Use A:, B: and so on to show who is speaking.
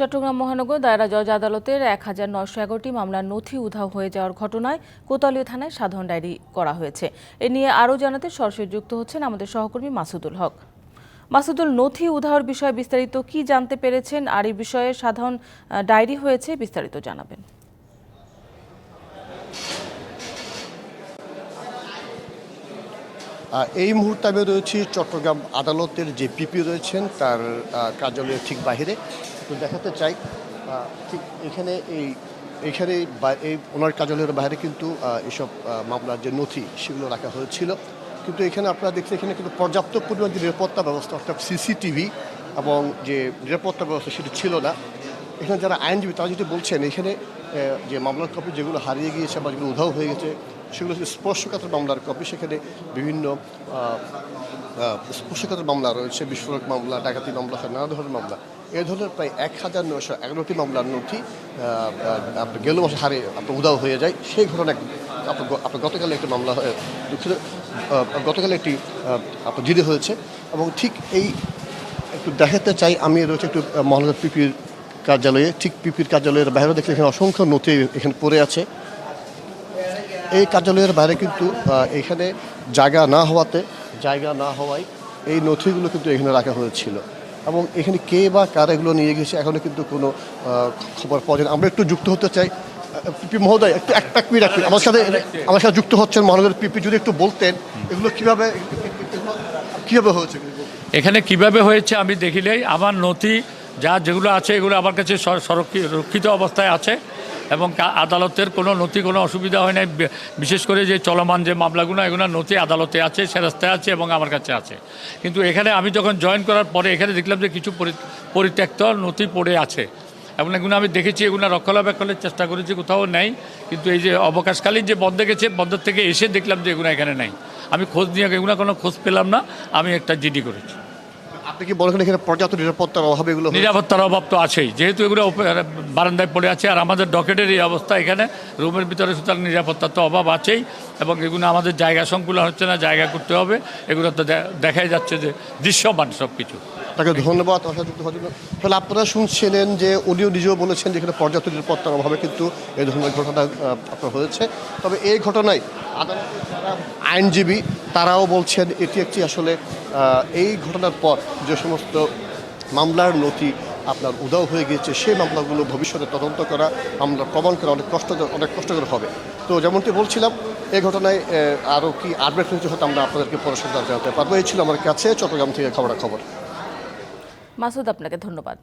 A: চট্টগ্রাম মহানগর দায়রা জজ আদালতের এক হাজার নয়শো এগারোটি মামলার নথি উধাও হয়ে যাওয়ার ঘটনায় কোতালীয় থানায় সাধারণ ডায়েরি করা হয়েছে। এ নিয়ে আরও জানাতে সরাসরি যুক্ত হচ্ছেন আমাদের সহকর্মী মাসুদুল হক। মাসুদুল, নথি উধাওর বিষয়ে বিস্তারিত কি জানতে পেরেছেন? আর এই বিষয়ে সাধারণ ডায়েরি হয়েছে, বিস্তারিত জানাবেন।
B: এই মুহূর্তে আমি রয়েছি চট্টগ্রাম আদালতের যে পিপি রয়েছেন, তার কার্যালয়ের ঠিক বাইরে তো দেখাতে চাই ঠিক এখানে এই এখানে এই ওনার কার্যালয়ের বাইরে কিন্তু এসব মামলার যে নথি সেগুলো রাখা হয়েছিল। কিন্তু এখানে আপনারা দেখছেন এখানে কিন্তু পর্যাপ্ত পরিমাণ যে নিরাপত্তা ব্যবস্থা, অর্থাৎ সিসিটিভি এবং যে নিরাপত্তা ব্যবস্থা সেটি ছিল না। এখানে যারা আইনজীবী, তারা যেটি বলছেন, এখানে যে মামলার কপি যেগুলো হারিয়ে গিয়েছে বা যেগুলো উধাও হয়ে গেছে, সেগুলো হচ্ছে স্পর্শকাতর মামলার কপি। সেখানে বিভিন্ন স্পর্শকাতর মামলা রয়েছে, বিস্ফোরক মামলা, ডাকাতি মামলা নানা ধরনের মামলা। এই ধরনের প্রায় এক হাজার নশো এগারোটি মামলার নথি আপনার গেল মাসে হারে আপনার উধাও হয়ে যায়। সেই ঘটনা আপনার আপনার গতকালে একটি মামলা দুঃখিত গতকালে একটি আপনার জিডি হয়েছে এবং ঠিক এই একটু দেখাতে চাই, আমি রয়েছে একটু মহানগর পিপির কার্যালয়ে, ঠিক পিপির কার্যালয়ের বাইরে দেখলে এখানে অসংখ্য নথি এখানে পড়ে আছে। এই কার্যালয়ের বাইরে কিন্তু এখানে জায়গা না হওয়াতে জায়গা না হওয়ায় এই নথিগুলো কিন্তু এখানে রাখা হয়েছিল। এবং এখানে কে বা কারা এগুলো নিয়ে গেছে এখনও কিন্তু কোনো খবর পাওয়া যায় আমরা একটু যুক্ত হতে চাই। পিপি মহোদয় একটু একটা মিনিট এক মিনিট। আমার সাথে আমার সাথে যুক্ত হচ্ছেন মহানগরের পিপি। যদি একটু বলতেন এগুলো কীভাবে কীভাবে হয়েছে?
C: এখানে কীভাবে হয়েছে আমি দেখিলেই আমার নথি যা যেগুলো আছে এগুলো আমার কাছে সর- সংরক্ষি- রক্ষিত অবস্থায় আছে এবং আদালতের কোনো নথি, কোনো অসুবিধা হয় নাই। বিশেষ করে যে চলমান যে মামলাগুলো, এগুলো নথি আদালতে আছে সে রাস্তায় আছে এবং আমার কাছে আছে। কিন্তু এখানে আমি যখন জয়েন করার পরে এখানে দেখলাম যে কিছু পরি- পরিত্যক্ত নথি পড়ে আছে। এবং এগুলো আমি দেখেছি, এগুলো রক্ষণাবেক্ষণের চেষ্টা করেছি, কোথাও নেই। কিন্তু এই যে অবকাশকালীন যে বন্ধ গেছে বন্ধের থেকে এসে দেখলাম যে এগুলো এখানে নেই। আমি খোঁজ নিয়ে, এগুলো কোনো খোঁজ পেলাম না। আমি একটা জিডি করেছি।
B: আপনি কি বলেন এখানে পর্যাপ্ত নিরাপত্তার অভাবে এগুলো
C: নিরাপত্তার অভাব তো আছেই। যেহেতু এগুলো বারান্দায় পড়ে আছে, আর আমাদের ডকেটের এই অবস্থা এখানে, রুমের ভিতরে সুতরাং নিরাপত্তার তো অভাব আছেই, এবং এগুলো আমাদের জায়গা সংকুলন হচ্ছে না, জায়গা করতে হবে। এগুলো তো দেখাই যাচ্ছে যে দৃশ্যমান সব কিছু
B: তাকে ধন্যবাদ জন্য। তাহলে আপনারা শুনছিলেন যে উনিও নিজেও বলেছেন যে এখানে পর্যাপ্ত নিরাপত্তার অভাবে কিন্তু এই ধরনের ঘটনা আপনার হয়েছে। তবে এই ঘটনায় আইনজীবী, তারাও বলছেন এটি একটি আসলে এই ঘটনার পর যে সমস্ত মামলার নথি আপনার উদাও হয়ে গিয়েছে, সেই মামলাগুলো ভবিষ্যতে তদন্ত করা, মামলা প্রমাণ করা অনেক কষ্ট, অনেক কষ্টকর হবে। তো যেমনটি বলছিলাম, এই ঘটনায় আরও কি আপডেট হয়েছে হয়তো আমরা আপনাদেরকে পরে সন্ধান জানাতে পারব। এই ছিল আমার কাছে, চট্টগ্রাম থেকে খবরাখবর।
A: মাসুদ আপনাকে ধন্যবাদ।